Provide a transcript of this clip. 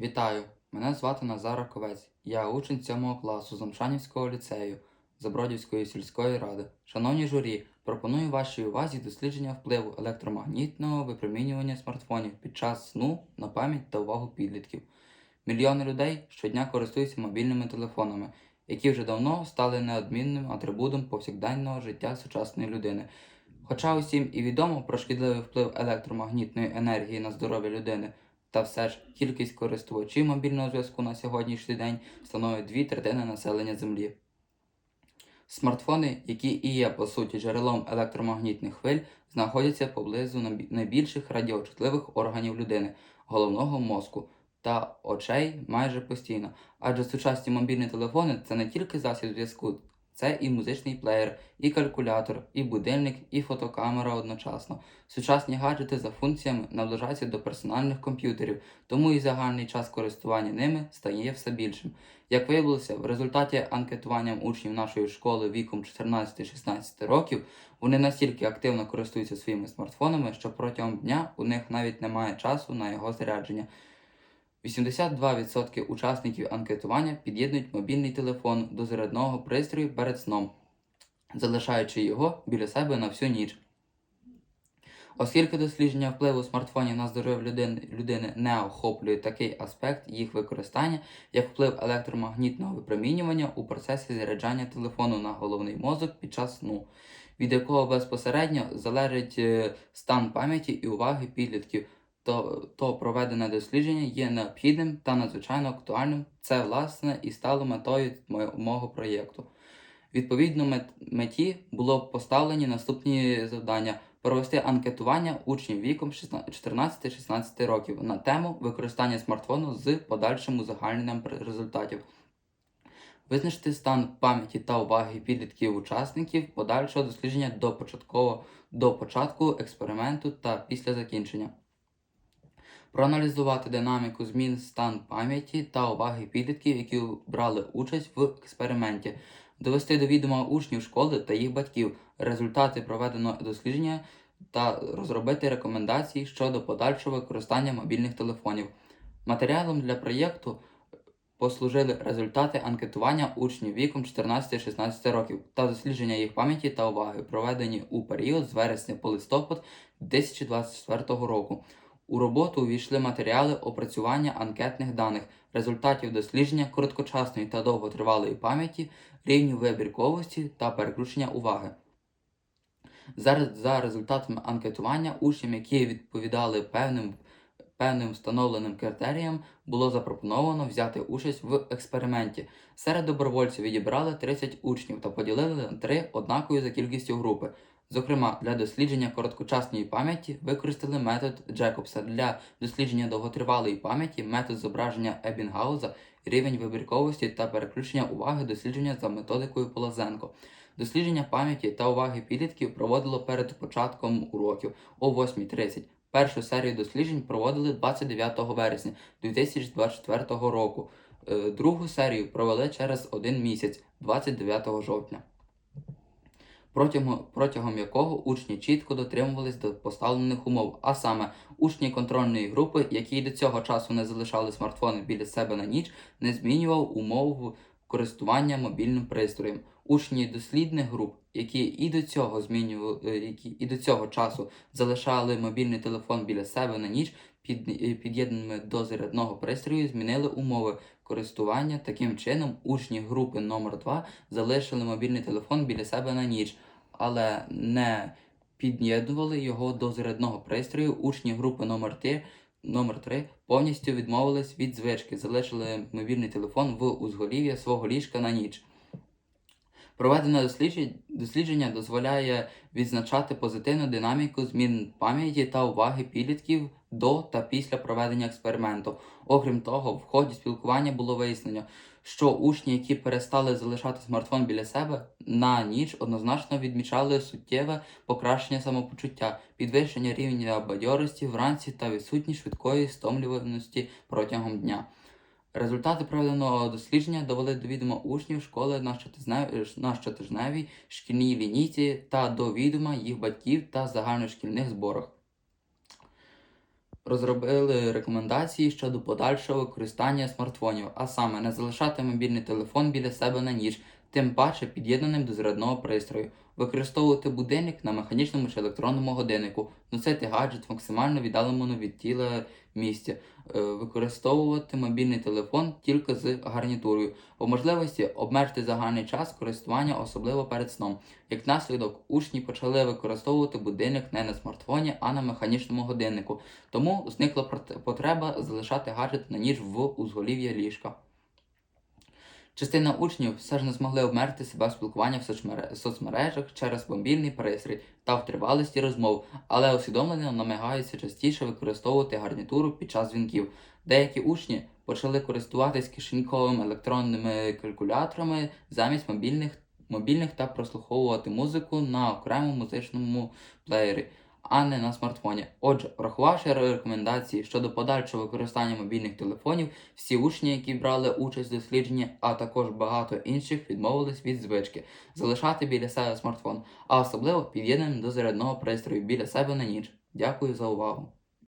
Вітаю! Мене звати Назар Раковець. Я учень 7 класу Замшанівського ліцею Забродівської сільської ради. Шановні журі, пропоную вашій увазі дослідження впливу електромагнітного випромінювання смартфонів під час сну на пам'ять та увагу підлітків. Мільйони людей щодня користуються мобільними телефонами, які вже давно стали неодмінним атрибутом повсякденного життя сучасної людини. Хоча усім і відомо про шкідливий вплив електромагнітної енергії на здоров'я людини, та все ж кількість користувачів мобільного зв'язку на сьогоднішній день становить дві третини населення Землі. Смартфони, які і є по суті джерелом електромагнітних хвиль, знаходяться поблизу найбільших радіочутливих органів людини, головного мозку та очей майже постійно. Адже сучасні мобільні телефони це не тільки засіб зв'язку, це і музичний плеєр, і калькулятор, і будильник, і фотокамера одночасно. Сучасні гаджети за функціями наближаються до персональних комп'ютерів, тому і загальний час користування ними стає все більшим. Як виявилося, в результаті анкетуванням учнів нашої школи віком 14-16 років вони настільки активно користуються своїми смартфонами, що протягом дня у них навіть немає часу на його зарядження. 82% учасників анкетування під'єднують мобільний телефон до зарядного пристрою перед сном, залишаючи його біля себе на всю ніч. Оскільки дослідження впливу смартфонів на здоров'я людини, людини не охоплює такий аспект їх використання, як вплив електромагнітного випромінювання у процесі заряджання телефону на головний мозок під час сну, від якого безпосередньо залежить е, стан пам'яті і уваги підлітків, то, то проведене дослідження є необхідним та надзвичайно актуальним. Це власне і стало метою мо- мого проєкту. Відповідно мет- меті було поставлені наступні завдання: провести анкетування учнів віком 14-16 років на тему використання смартфону з подальшим узагальненням результатів. Визначити стан пам'яті та уваги підлітків учасників подальшого дослідження до початково до початку експерименту та після закінчення. Проаналізувати динаміку змін стан пам'яті та уваги підлітків, які брали участь в експерименті, довести до відома учнів школи та їх батьків результати проведеного дослідження та розробити рекомендації щодо подальшого використання мобільних телефонів. Матеріалом для проєкту послужили результати анкетування учнів віком 14-16 років та дослідження їх пам'яті та уваги, проведені у період з вересня по листопад 2024 року. У роботу увійшли матеріали опрацювання анкетних даних, результатів дослідження короткочасної та довготривалої пам'яті, рівнів вибірковості та переключення уваги. За, за результатами анкетування учням, які відповідали певним, певним встановленим критеріям, було запропоновано взяти участь в експерименті. Серед добровольців відібрали 30 учнів та поділили на три однакові за кількістю групи. Зокрема, для дослідження короткочасної пам'яті використали метод Джекобса, для дослідження довготривалої пам'яті метод зображення Ебінгауза, рівень вибірковості та переключення уваги дослідження за методикою Полозенко. Дослідження пам'яті та уваги підлітків проводило перед початком уроків о 8.30. Першу серію досліджень проводили 29 вересня 2024 року. Е, Другу серію провели через один місяць, 29 жовтня протягом, протягом якого учні чітко дотримувались до поставлених умов, а саме учні контрольної групи, які до цього часу не залишали смартфони біля себе на ніч, не змінював умов користування мобільним пристроєм. Учні дослідних груп, які і до цього змінювали, е, які і до цього часу залишали мобільний телефон біля себе на ніч, під'єднаними до зарядного пристрою, змінили умови користування. Таким чином, учні групи номер 2 залишили мобільний телефон біля себе на ніч, але не під'єднували його до зарядного пристрою. Учні групи номер 3 Номер 3 повністю відмовились від звички, залишили мобільний телефон в узголів'я свого ліжка на ніч. Проведене дослідження дозволяє відзначати позитивну динаміку змін пам'яті та уваги підлітків до та після проведення експерименту. Окрім того, в ході спілкування було вияснено, що учні, які перестали залишати смартфон біля себе на ніч, однозначно відмічали суттєве покращення самопочуття, підвищення рівня бадьорості вранці та відсутність швидкої стомлюваності протягом дня. Результати проведеного дослідження довели до відома учнів школи на щотижневій, шкільній лінійці та до відома їх батьків та загальношкільних зборах. Розробили рекомендації щодо подальшого використання смартфонів, а саме не залишати мобільний телефон біля себе на ніч, тим паче під'єднаним до зарядного пристрою, використовувати будильник на механічному чи електронному годиннику, носити гаджет максимально віддаленому від тіла місці, е, використовувати мобільний телефон тільки з гарнітурою, по можливості обмежити загальний час користування, особливо перед сном. Як наслідок, учні почали використовувати будильник не на смартфоні, а на механічному годиннику. Тому зникла потреба залишати гаджет на ніч в узголів'я ліжка. Частина учнів все ж не змогли обмежити себе в спілкуванні в соцмережах через мобільний пристрій та в тривалості розмов, але усвідомлено намагаються частіше використовувати гарнітуру під час дзвінків. Деякі учні почали користуватись кишеньковими електронними калькуляторами замість мобільних, мобільних та прослуховувати музику на окремому музичному плеєрі а не на смартфоні. Отже, врахувавши рекомендації щодо подальшого використання мобільних телефонів, всі учні, які брали участь в дослідженні, а також багато інших, відмовились від звички залишати біля себе смартфон, а особливо під'єднаним до зарядного пристрою біля себе на ніч. Дякую за увагу.